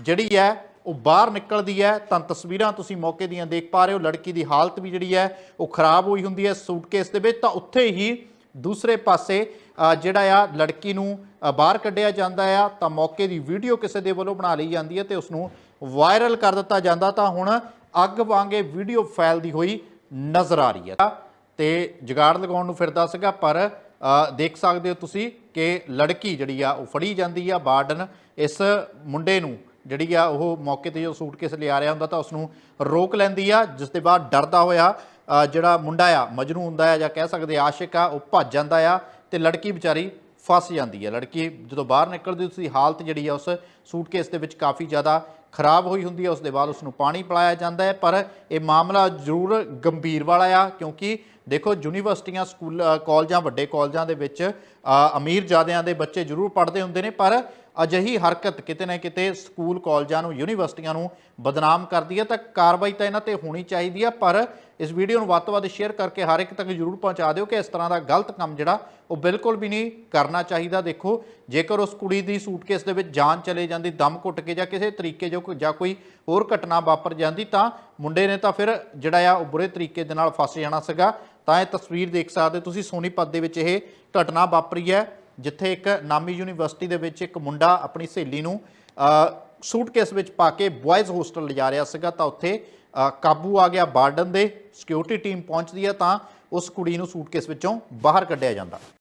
ਜਿਹੜੀ ਹੈ, ਉਹ ਬਾਹਰ ਨਿਕਲਦੀ ਹੈ, ਤਾਂ ਤਸਵੀਰਾਂ ਤੁਸੀਂ ਮੌਕੇ ਦੀਆਂ ਦੇਖ ਪਾ ਰਹੇ ਹੋ। ਲੜਕੀ ਦੀ ਹਾਲਤ ਵੀ ਜਿਹੜੀ ਹੈ, ਉਹ ਖਰਾਬ ਹੋਈ ਹੁੰਦੀ ਹੈ ਸੂਟਕੇਸ ਦੇ ਵਿੱਚ। ਤਾਂ ਉੱਥੇ ਹੀ ਦੂਸਰੇ ਪਾਸੇ ਜਿਹੜਾ ਆ, ਲੜਕੀ ਨੂੰ ਬਾਹਰ ਕੱਢਿਆ ਜਾਂਦਾ ਆ। ਤਾਂ ਮੌਕੇ ਦੀ ਵੀਡੀਓ ਕਿਸੇ ਦੇ ਵੱਲੋਂ ਬਣਾ ਲਈ ਜਾਂਦੀ ਹੈ ਤੇ ਉਸ ਨੂੰ ਵਾਇਰਲ ਕਰ ਦਿੱਤਾ ਜਾਂਦਾ। ਤਾਂ ਹੁਣ ਅੱਗ ਵਾਂਗੇ ਵੀਡੀਓ ਫੈਲਦੀ ਹੋਈ ਨਜ਼ਰ ਆ ਰਹੀ ਹੈ। ਤੇ ਜਗਾੜ ਲਗਾਉਣ ਨੂੰ ਫਿਰਦਾ ਸੀਗਾ, ਪਰ ਦੇਖ ਸਕਦੇ ਹੋ ਤੁਸੀਂ ਕਿ ਲੜਕੀ ਜਿਹੜੀ ਆ, ਉਹ ਫੜੀ ਜਾਂਦੀ ਆ, ਬਾਰਡਨ। ਇਸ ਮੁੰਡੇ ਨੂੰ ਜਿਹੜੀ ਆ ਉਹ ਮੌਕੇ ਤੇ ਜੋ ਸੂਟਕੇਸ ਲਿਆ ਰਿਹਾ ਹੁੰਦਾ ਤਾਂ ਉਸ ਨੂੰ ਰੋਕ ਲੈਂਦੀ ਆ ਜਿਸ ਦੇ ਬਾਅਦ ਡਰਦਾ ਹੋਇਆ ਜਿਹੜਾ ਮੁੰਡਾ ਆ ਮਜਨੂ ਹੁੰਦਾ ਆ ਜਾਂ ਕਹਿ ਸਕਦੇ ਆਸ਼ਿਕ ਆ ਉਹ ਭੱਜ ਜਾਂਦਾ ਆ ਤੇ ਲੜਕੀ ਵਿਚਾਰੀ ਫਸ ਜਾਂਦੀ ਹੈ ਲੜਕੀ ਜਦੋਂ ਬਾਹਰ ਨਿਕਲਦੀ ਉਸ ਦੀ ਹਾਲਤ ਜਿਹੜੀ ਆ ਉਸ ਸੂਟਕੇਸ ਦੇ ਵਿੱਚ ਕਾਫੀ ਜ਼ਿਆਦਾ ਖਰਾਬ ਹੋਈ ਹੁੰਦੀ ਹੈ ਉਸ ਦੇ ਬਾਅਦ ਉਸ ਨੂੰ ਪਾਣੀ ਪਿਲਾਇਆ ਜਾਂਦਾ ਹੈ ਪਰ ਇਹ ਮਾਮਲਾ ਜ਼ਰੂਰ ਗੰਭੀਰ ਵਾਲਾ ਆ ਕਿਉਂਕਿ ਦੇਖੋ ਯੂਨੀਵਰਸਿਟੀਆਂ ਸਕੂਲ ਅ, ਕਾਲਜਾਂ ਵੱਡੇ ਕਾਲਜਾਂ ਦੇ ਵਿੱਚ ਅਮੀਰ ਜਾਦਿਆਂ ਦੇ ਬੱਚੇ ਜ਼ਰੂਰ ਪੜ੍ਹਦੇ ਹੁੰਦੇ ਨੇ ਪਰ ਅਜਿਹੀ ਹਰਕਤ ਕਿਤੇ ਨਾ ਕਿਤੇ ਸਕੂਲ, ਕਾਲਜਾਂ ਨੂੰ, ਯੂਨੀਵਰਸਿਟੀਆਂ ਨੂੰ ਬਦਨਾਮ ਕਰਦੀ ਹੈ ਤਾਂ ਕਾਰਵਾਈ ਤਾਂ ਇਹਨਾਂ ਤੇ ਹੋਣੀ ਚਾਹੀਦੀ ਹੈ, ਪਰ ਇਸ ਵੀਡੀਓ ਨੂੰ ਵੱਧ ਤੋਂ ਵੱਧ ਸ਼ੇਅਰ ਕਰਕੇ ਹਰ ਇੱਕ ਤੱਕ ਜ਼ਰੂਰ ਪਹੁੰਚਾ ਦਿਓ ਕਿ ਇਸ ਤਰ੍ਹਾਂ ਦਾ ਗਲਤ ਕੰਮ ਜਿਹੜਾ ਉਹ ਬਿਲਕੁਲ ਵੀ ਨਹੀਂ ਕਰਨਾ ਚਾਹੀਦਾ। ਦੇਖੋ, ਜੇਕਰ ਉਸ ਕੁੜੀ ਦੀ ਸੂਟਕੇਸ ਦੇ ਵਿੱਚ ਜਾਨ ਚਲੇ ਜਾਂਦੀ, ਦਮ ਘੁੱਟ ਕੇ ਜਾਂ ਕਿਸੇ ਤਰੀਕੇ ਜੋ ਜਾਂ ਕੋਈ ਹੋਰ ਘਟਨਾ ਵਾਪਰ ਜਾਂਦੀ, ਤਾਂ ਮੁੰਡੇ ਨੇ ਤਾਂ ਫਿਰ ਜਿਹੜਾ ਆ ਉਹ ਬੁਰੇ ਤਰੀਕੇ ਦੇ ਨਾਲ ਫਸ ਜਾਣਾ ਸੀਗਾ। ਤਾਂ ਇਹ ਤਸਵੀਰ ਦੇਖ ਸਕਦੇ ਹੋ ਤੁਸੀਂ, ਸੋਨੀਪਤ ਦੇ ਵਿੱਚ ਇਹ ਘਟਨਾ ਵਾਪਰੀ ਹੈ। ਜਿੱਥੇ ਇੱਕ ਨਾਮੀ ਯੂਨੀਵਰਸਿਟੀ ਦੇ ਵਿੱਚ ਇੱਕ ਮੁੰਡਾ ਆਪਣੀ ਸਹੇਲੀ ਨੂੰ ਅ, ਸੂਟਕੇਸ ਵਿੱਚ ਪਾ ਕੇ ਬॉयਜ਼ ਹੋਸਟਲ ਲਿਜਾ ਰਿਹਾ ਸੀਗਾ ਤਾਂ ਉੱਥੇ ਕਾਬੂ ਆ ਗਿਆ ਬਾਰਡਨ ਦੇ ਸਿਕਿਉਰਿਟੀ ਟੀਮ ਪਹੁੰਚਦੀ ਹੈ ਤਾਂ ਉਸ ਕੁੜੀ ਨੂੰ ਸੂਟਕੇਸ ਵਿੱਚੋਂ ਬਾਹਰ ਕੱਢਿਆ ਜਾਂਦਾ।